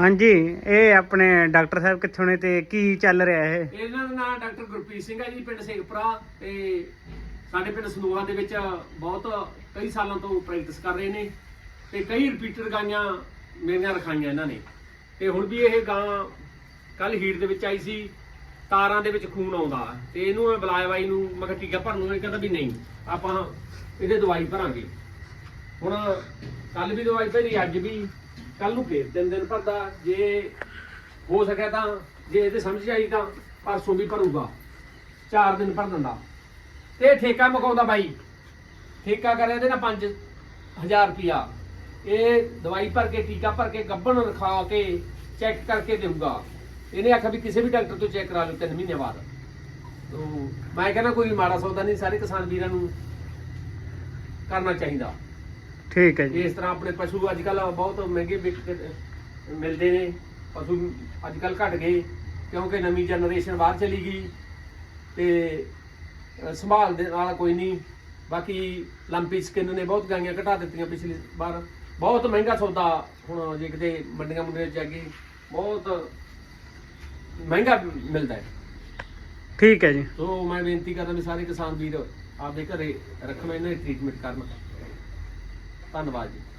ਹਾਂਜੀ, ਇਹ ਆਪਣੇ ਡਾਕਟਰ ਸਾਹਿਬ ਕਿੱਥੋਂ ਨੇ ਤੇ ਕੀ ਚੱਲ ਰਿਹਾ ਇਹ? ਇਹਨਾਂ ਦਾ ਨਾਮ ਡਾਕਟਰ ਗੁਰਪ੍ਰੀਤ ਸਿੰਘ ਹੈ ਜੀ, ਪਿੰਡ ਸੇਖਪੁਰਾ ਤੇ ਸਾਡੇ ਪਿੰਡ ਸੰਦੋਹਾ ਦੇ ਵਿੱਚ ਬਹੁਤ ਕਈ ਸਾਲਾਂ ਤੋਂ ਪ੍ਰੈਕਟਿਸ ਕਰ ਰਹੇ ਨੇ ਤੇ ਕਈ ਰਿਪੀਟਰ ਗਾਈਆਂ ਮੇਰੀਆਂ ਰਖਾਈਆਂ ਇਹਨਾਂ ਨੇ। ਤੇ ਹੁਣ ਵੀ ਇਹ ਗਾਂ ਕੱਲ ਹੀਟ ਦੇ ਵਿੱਚ ਆਈ ਸੀ, ਤਾਰਾਂ ਦੇ ਵਿੱਚ ਖੂਨ ਆਉਂਦਾ ਤੇ ਇਹਨੂੰ ਮੈਂ ਬੁਲਾਇਆ ਬਾਈ ਨੂੰ, ਮੈਂ ਕਿਹਾ ਟੀਕਾ ਭਰਨ ਨੂੰ। ਇਹ ਕਹਿੰਦਾ ਵੀ ਨਹੀਂ, ਆਪਾਂ ਇਹਦੇ ਦਵਾਈ ਭਰਾਂਗੇ। ਹੁਣ ਕੱਲ ਵੀ ਦਵਾਈ ਭਰੀ, ਅੱਜ ਵੀ ਕੱਲ ਨੂੰ ਫੇਰ ਤਿੰਨ ਦਿਨ ਭਰਦਾ, ਜੇ ਹੋ ਸਕਿਆ ਤਾਂ, ਜੇ ਇਹਦੇ ਸਮਝ ਆਈ ਤਾਂ ਪਰਸੋਂ ਵੀ ਭਰੂਗਾ। ਚਾਰ ਦਿਨ ਭਰ ਦਿੰਦਾ। ਤੇ ਇਹ ਠੇਕਾ ਮੁਕਾਉਂਦਾ ਬਾਈ, ਠੇਕਾ ਕਰਿਆ ਇਹਦੇ ਨਾਲ 5000 ਰੁਪਿਆ ਇਹ ਦਵਾਈ ਭਰ ਕੇ, ਟੀਕਾ ਭਰ ਕੇ, ਗੱਭਣ ਰਖਾ ਕੇ ਚੈੱਕ ਕਰਕੇ ਦੇਊਗਾ। ਇਹਨੇ ਆਖਿਆ ਵੀ ਕਿਸੇ ਵੀ ਡਾਕਟਰ ਤੋਂ ਚੈੱਕ ਕਰਾ ਲਓ ਤਿੰਨ ਮਹੀਨੇ ਬਾਅਦ। ਤੋ ਮੈਂ ਕਹਿੰਦਾ ਕੋਈ ਮਾੜਾ ਸੌਦਾ ਨਹੀਂ, ਸਾਰੇ ਕਿਸਾਨ ਵੀਰਾਂ ਨੂੰ ਕਰਨਾ ਚਾਹੀਦਾ। ਠੀਕ ਹੈ ਜੀ। ਇਸ ਤਰ੍ਹਾਂ ਆਪਣੇ ਪਸ਼ੂ ਅੱਜ ਕੱਲ ਬਹੁਤ ਮਹਿੰਗੇ ਵਿਕ ਮਿਲਦੇ ਨੇ। ਪਸ਼ੂ ਅੱਜ ਕੱਲ ਘਟ ਗਏ ਕਿਉਂਕਿ ਨਵੀਂ ਜਨਰੇਸ਼ਨ ਬਾਹਰ ਚਲੀ ਗਈ ਤੇ ਸੰਭਾਲ ਦੇ ਨਾਲ ਕੋਈ ਨਹੀਂ। ਬਾਕੀ ਲੰਪੀ ਸਕਿਨ ਨੇ ਬਹੁਤ ਗਾਈਆਂ ਘਟਾ ਦਿੱਤੀਆਂ ਪਿਛਲੀ ਵਾਰ। ਬਹੁਤ ਮਹਿੰਗਾ ਸੌਦਾ ਹੁਣ ਜੇ ਕਿਤੇ ਮੰਡੀਆਂ ਮੁੰਡੀਆਂ ਚ ਕੇ ਬਹੁਤ ਮਹਿੰਗਾ ਮਿਲਦਾ ਹੈ। ਠੀਕ ਹੈ ਜੀ। ਸੋ ਮੈਂ ਬੇਨਤੀ ਕਰਦਾ ਵੀ ਸਾਰੇ ਕਿਸਾਨ ਵੀਰ ਆਪਦੇ ਘਰੇ ਰੱਖਣ ਇਹਨਾਂ ਦੀ ਟ੍ਰੀਟਮੈਂਟ ਕਰਨ। ਧੰਨਵਾਦ ਜੀ